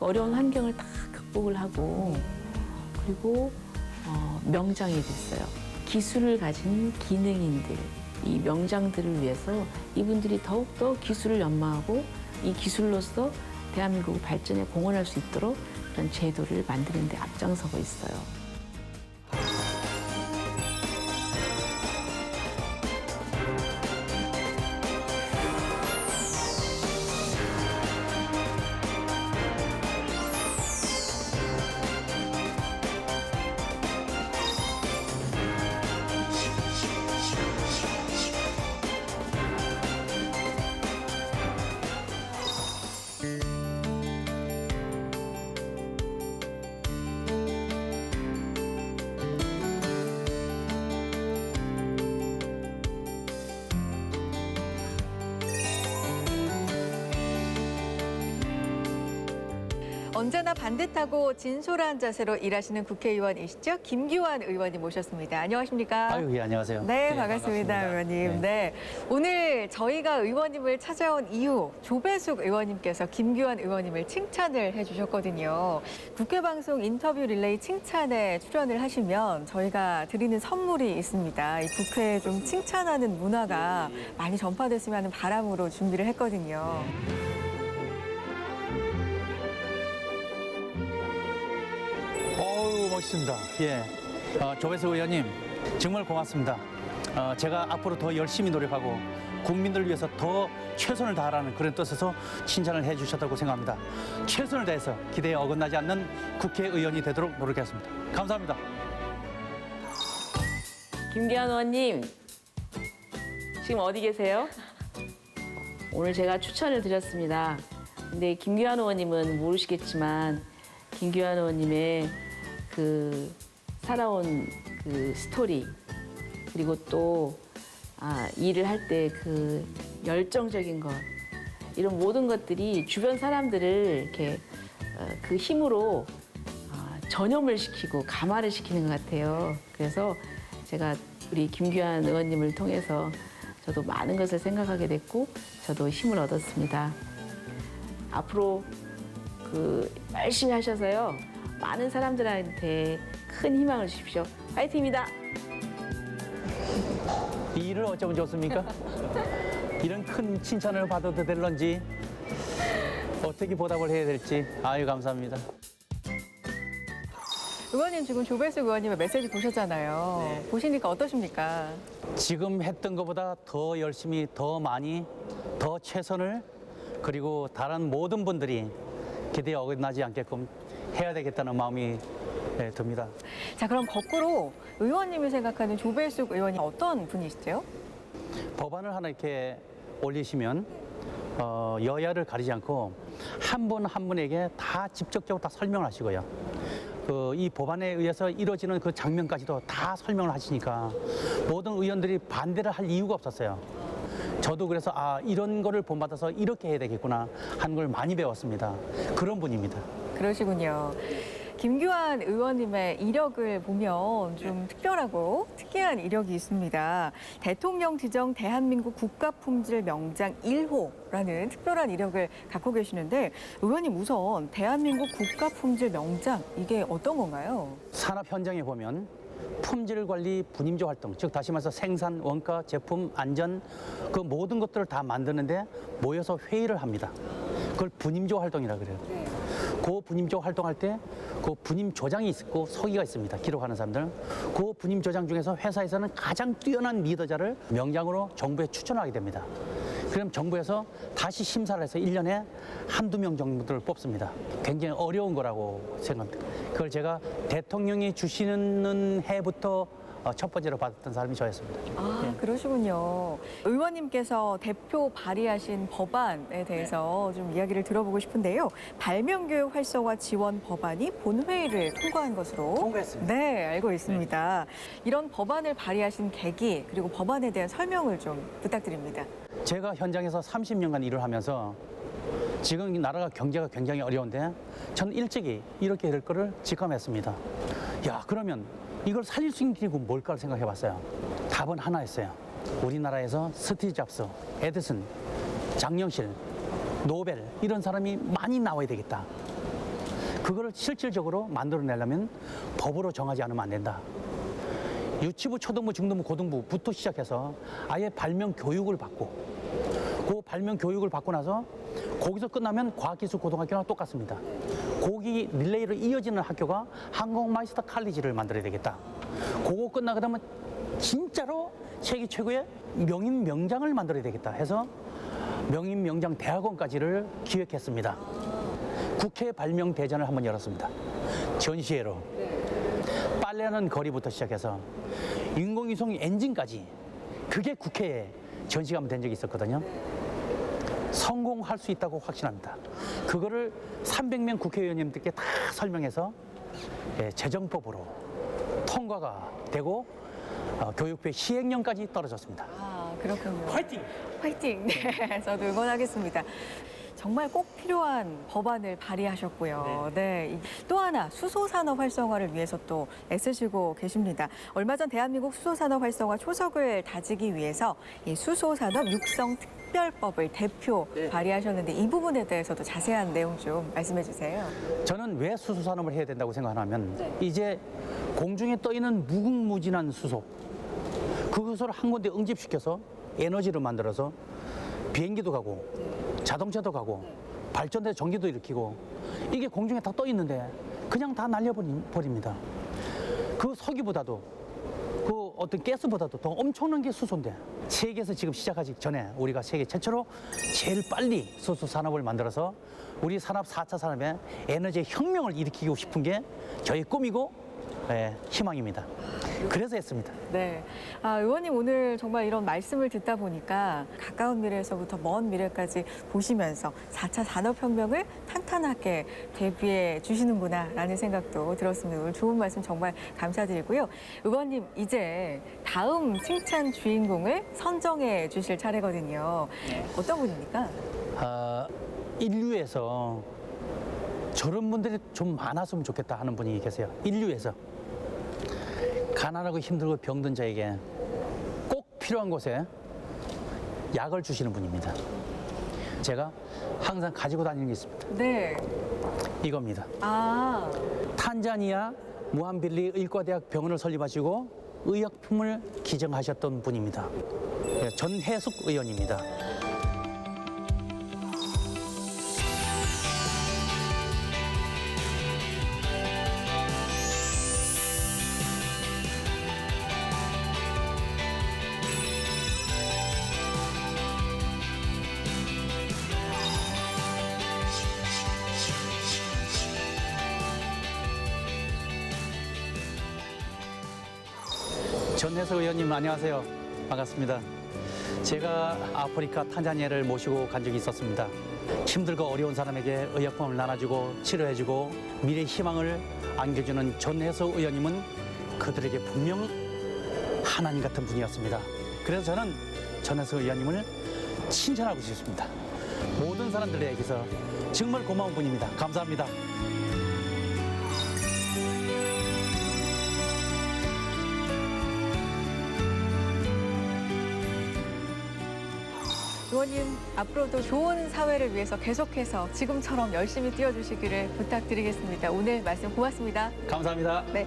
어려운 환경을 다 극복을 하고 그리고 어, 명장이 됐어요. 기술을 가진 기능인들, 이 명장들을 위해서 이분들이 더욱더 기술을 연마하고 이 기술로서 대한민국 발전에 공헌할 수 있도록 그런 제도를 만드는 데 앞장서고 있어요. 언제나 반듯하고 진솔한 자세로 일하시는 국회의원이시죠? 김규환 의원님 모셨습니다. 안녕하십니까? 아유, 예, 안녕하세요. 네, 네, 반갑습니다, 반갑습니다. 의원님. 네. 네. 오늘 저희가 의원님을 찾아온 이유, 조배숙 의원님께서 김규환 의원님을 칭찬을 해주셨거든요. 국회 방송 인터뷰 릴레이 칭찬에 출연을 하시면 저희가 드리는 선물이 있습니다. 이 국회에 좀 칭찬하는 문화가 많이 전파됐으면 하는 바람으로 준비를 했거든요. 멋있습니다. 예. 어, 조배수 의원님, 정말 고맙습니다. 어, 제가 앞으로 더 열심히 노력하고 국민들 위해서 더 최선을 다하라는 그런 뜻에서 칭찬을 해 주셨다고 생각합니다. 최선을 다해서 기대에 어긋나지 않는 국회의원이 되도록 노력하겠습니다. 감사합니다. 김기환 의원님, 지금 어디 계세요? 오늘 제가 추천을 드렸습니다. 근데 김기환 의원님은 모르시겠지만 김기환 의원님의 그 살아온 그 스토리 그리고 또 아, 일을 할 때 그 열정적인 것 이런 모든 것들이 주변 사람들을 이렇게 어, 그 힘으로 아, 전염을 시키고 감화를 시키는 것 같아요. 그래서 제가 우리 김규환 의원님을 통해서 저도 많은 것을 생각하게 됐고 저도 힘을 얻었습니다. 앞으로 그 열심히 하셔서요 많은 사람들한테 큰 희망을 주십시오. 파이팅입니다. 이 일을 어쩌면 좋습니까? 이런 큰 칭찬을 받아도 될런지 어떻게 보답을 해야 될지 아유 감사합니다. 의원님 지금 조배숙 의원님의 메시지 보셨잖아요. 네. 보시니까 어떠십니까? 지금 했던 것보다 더 열심히 더 많이 더 최선을 그리고 다른 모든 분들이 기대에 어긋나지 않게끔 해야 되겠다는 마음이 예, 듭니다. 자, 그럼 거꾸로 의원님이 생각하는 조배숙 의원이 어떤 분이시죠? 법안을 하나 이렇게 올리시면 어, 여야를 가리지 않고 한 분 한 분에게 다 직접적으로 다 설명을 하시고요. 그 이 법안에 의해서 이루어지는 그 장면까지도 다 설명을 하시니까 모든 의원들이 반대를 할 이유가 없었어요. 저도 그래서 아 이런 거를 본받아서 이렇게 해야 되겠구나 하는 걸 많이 배웠습니다. 그런 분입니다. 그러시군요. 김규환 의원님의 이력을 보면 좀 특별하고 특이한 이력이 있습니다. 대통령 지정 대한민국 국가품질 명장 1호라는 특별한 이력을 갖고 계시는데 의원님 우선 대한민국 국가품질 명장 이게 어떤 건가요? 산업 현장에 보면 품질 관리 분임조 활동, 즉 다시 말해서 생산, 원가, 제품, 안전 그 모든 것들을 다 만드는데 모여서 회의를 합니다. 그걸 분임조 활동이라 그래요. 그 분임조 활동할 때그 분임 조장이 있고 서기가 있습니다. 기록하는 사람들. 그 분임 조장 중에서 회사에서는 가장 뛰어난 리더자를 명장으로 정부에 추천하게 됩니다. 그럼 정부에서 다시 심사를 해서 일년에 한두 명 정도를 뽑습니다. 굉장히 어려운 거라고 생각합니다. 그걸 제가 대통령이 주시는 해부터 어, 첫 번째로 받았던 사람이 저였습니다. 아, 그러시군요. 의원님께서 대표 발의하신 법안에 대해서 좀 이야기를 들어보고 싶은데요. 발명교육 활성화 지원 법안이 본회의를 통과한 것으로 통과했습니다. 네, 알고 있습니다. 이런 법안을 발의하신 계기 그리고 법안에 대한 설명을 좀 부탁드립니다. 제가 현장에서 30년간 일을 하면서 지금 이 나라가 경제가 굉장히 어려운데 저는 일찍이 이렇게 될 거를 직감했습니다. 야, 그러면 이걸 살릴 수 있는 길이 뭘까 생각해 봤어요. 답은 하나였어요. 우리나라에서 스티브 잡스, 에디슨, 장영실, 노벨 이런 사람이 많이 나와야 되겠다. 그거를 실질적으로 만들어내려면 법으로 정하지 않으면 안 된다. 유치부, 초등부, 중등부, 고등부부터 시작해서 아예 발명 교육을 받고 그 발명 교육을 받고 나서 거기서 끝나면 과학기술 고등학교랑 똑같습니다. 거기 릴레이로 이어지는 학교가 항공 마이스터 칼리지를 만들어야 되겠다. 그거 끝나고 나면 진짜로 세계 최고의 명인 명장을 만들어야 되겠다 해서 명인 명장 대학원까지를 기획했습니다. 국회 발명 대전을 한번 열었습니다. 전시회로. 빨래하는 거리부터 시작해서 인공위성 엔진까지 그게 국회에 전시가 된 적이 있었거든요. 성공할 수 있다고 확신합니다. 그거를 300명 국회의원님들께 다 설명해서 예, 재정법으로 통과가 되고 어, 교육부의 시행령까지 떨어졌습니다. 아, 그렇군요. 화이팅! 화이팅! 네, 저도 응원하겠습니다. 정말 꼭 필요한 법안을 발의하셨고요. 네. 이- 또 하나 수소산업 활성화를 위해서 또 애쓰시고 계십니다. 얼마 전 대한민국 수소산업 활성화 초석을 다지기 위해서 이 수소산업 육성 특별법을 대표 발의하셨는데 이 부분에 대해서도 자세한 내용 좀 말씀해 주세요. 저는 왜 수소 산업을 해야 된다고 생각하냐면 이제 공중에 떠 있는 무궁무진한 수소 그것을 한 군데 응집시켜서 에너지를 만들어서 비행기도 가고 자동차도 가고 발전대 전기도 일으키고 이게 공중에 다 떠 있는데 그냥 다 날려버립니다. 그 석유보다도 그 어떤 가스보다도 더 엄청난 게 수소인데 세계에서 지금 시작하기 전에 우리가 세계 최초로 제일 빨리 수소 산업을 만들어서 우리 산업 4차 산업에 에너지 혁명을 일으키고 싶은 게 저희 꿈이고 예, 희망입니다. 그래서 했습니다. 네. 아, 의원님 오늘 정말 이런 말씀을 듣다 보니까 가까운 미래에서부터 먼 미래까지 보시면서 4차 산업혁명을 탄탄하게 대비해 주시는구나라는 생각도 들었습니다. 오늘 좋은 말씀 정말 감사드리고요. 의원님, 이제 다음 칭찬 주인공을 선정해 주실 차례거든요. 어떤 분입니까? 아, 인류에서 저런 분들이 좀 많았으면 좋겠다 하는 분이 계세요. 인류에서 가난하고 힘들고 병든 자에게 꼭 필요한 곳에 약을 주시는 분입니다. 제가 항상 가지고 다니는 게 있습니다. 네. 이겁니다. 아, 탄자니아 무한빌리 의과대학 병원을 설립하시고 의약품을 기증하셨던 분입니다. 예, 전혜숙 의원입니다. 전혜석 의원님 안녕하세요. 반갑습니다. 제가 아프리카 탄자니아를 모시고 간 적이 있었습니다. 힘들고 어려운 사람에게 의약품을 나눠주고 치료해주고 미래 희망을 안겨주는 전혜석 의원님은 그들에게 분명 하나님 같은 분이었습니다. 그래서 저는 전혜석 의원님을 칭찬하고 싶습니다. 모든 사람들에게서 정말 고마운 분입니다. 감사합니다. 의원님 앞으로도 좋은 사회를 위해서 계속해서 지금처럼 열심히 뛰어주시기를 부탁드리겠습니다. 오늘 말씀 고맙습니다. 감사합니다. 네.